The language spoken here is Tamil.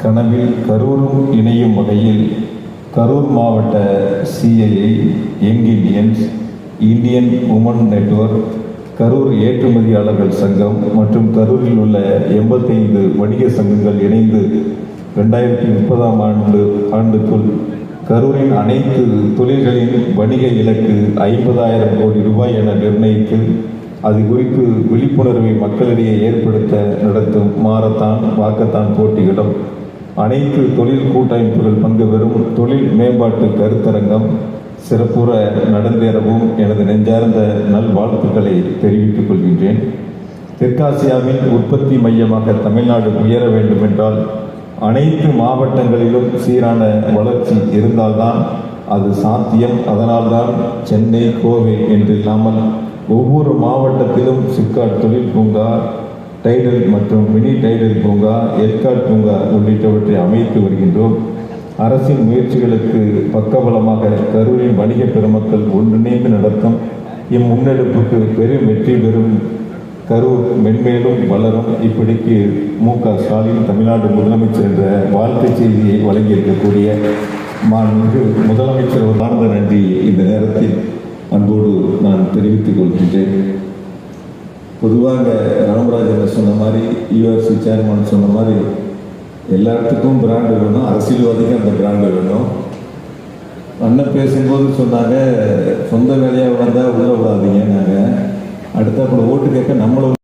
கனவில் கரூரும் இணையும் வகையில் கரூர் மாவட்ட CII young Indians Indian woman network Karur ஏற்றுமதியாளர்கள் சங்கம் மற்றும் கரூரில் உள்ள எண்பத்தைந்து வணிக சங்கங்கள் இணைந்து ரெண்டாயிரத்தி முப்பதாம் ஆண்டு ஆண்டுக்குள் கரூரின் அனைத்து தொழில்களின் வணிக இலக்கு ஐம்பதாயிரம் கோடி ரூபாய் என நிர்ணயித்து அது குறித்து விழிப்புணர்வை மக்களிடையே ஏற்படுத்த நடத்தும் மாரத்தான் வாக்கத்தான் போட்டிகளும் அனைத்து தொழில் கூட்டமைப்புகள் பங்கு பெறும் தொழில் மேம்பாட்டு கருத்தரங்கம் சிறப்புற நடந்தேறவும் எனது நெஞ்சார்ந்த நல்வாழ்த்துக்களை தெரிவித்துக் கொள்கின்றேன். தெற்காசியாவின் உற்பத்தி மையமாக தமிழ்நாடு உயர வேண்டுமென்றால் அனைத்து மாவட்டங்களிலும் சீரான வளர்ச்சி இருந்தால்தான் அது சாத்தியம். அதனால்தான் சென்னை கோவை என்று இல்லாமல் ஒவ்வொரு மாவட்டத்திலும் சிப்காட் தொழில் பூங்கா டைடல் மற்றும் மினி டைடல் பூங்கா எற்காட் பூங்கா உள்ளிட்டவற்றை அமைத்து வருகின்றோம். அரசின் முயற்சிகளுக்கு பக்கபலமாக கரூரின் வணிக பெருமக்கள் ஒன்றிணைந்து நடத்தும் இம்முன்னெடுப்புக்கு பெரும் வெற்றி பெறும் கரூர் மென்மேலும் வளரும். இப்படிக்கு மு க ஸ்டாலின் தமிழ்நாடு முதலமைச்சர் என்ற வாழ்த்துச் செய்தியை வழங்கியிருக்கக்கூடிய மாண்பு முதலமைச்சர் ஒரு ஆழ்ந்த இந்த நேரத்தில் அன்போடு நான் தெரிவித்துக் கொள்கின்றேன். பொதுவாக ராமராஜன் சொன்ன மாதிரி யூஎஃப்சி சேர்மன் சொன்ன மாதிரி எல்லா இடத்துக்கும் பிராண்டு வேணும் அரசியல்வாதிக்கும் அந்த பிராண்டு வேணும். அண்ணன் பேசும்போது சொன்னாங்க சொந்த வேலையாக வந்தால் உள்ள விடாதீங்க நாங்கள் அடுத்த ஓட்டு கேட்க நம்மளும்